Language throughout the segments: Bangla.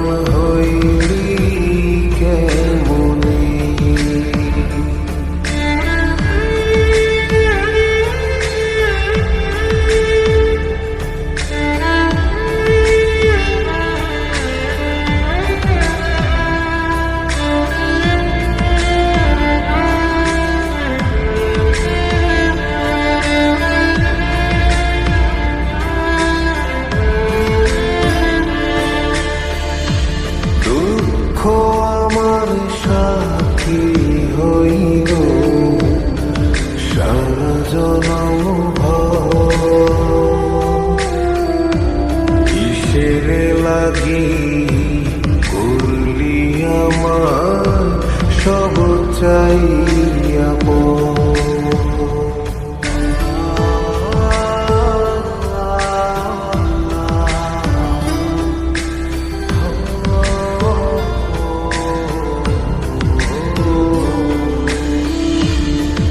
হইলি কেমনে লাগি। করলি আমার সব চাইয়া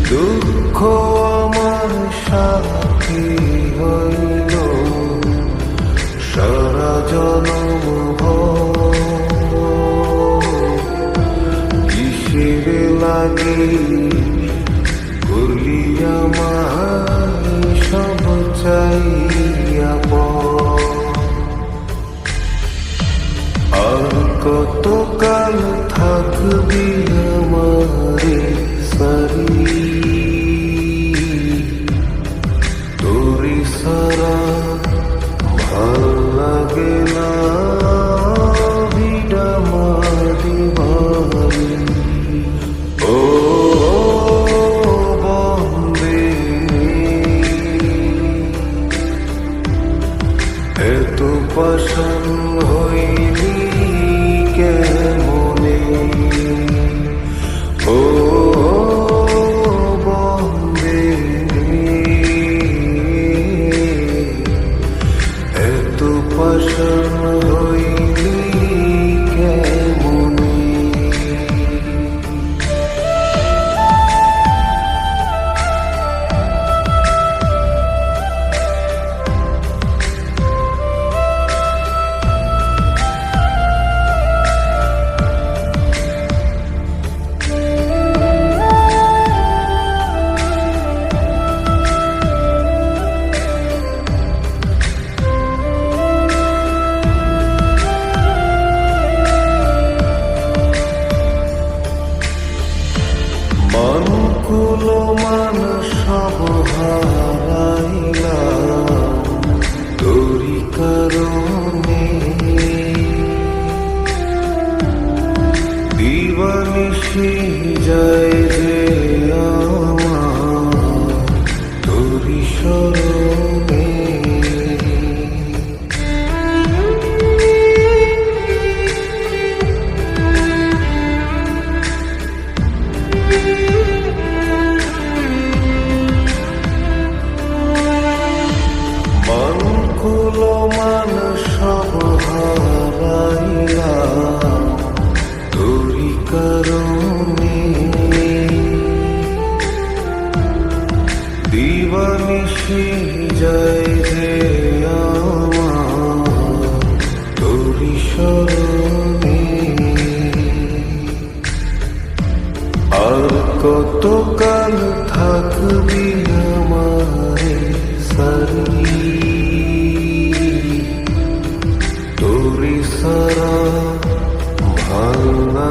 দুঃখ আমার সাথী লাগে করলি আমার সব চাইয়া আর কতকাল থাকবি আমারে Vashamaha free. যায় যে তোরি কত কাল সারা? ভালো না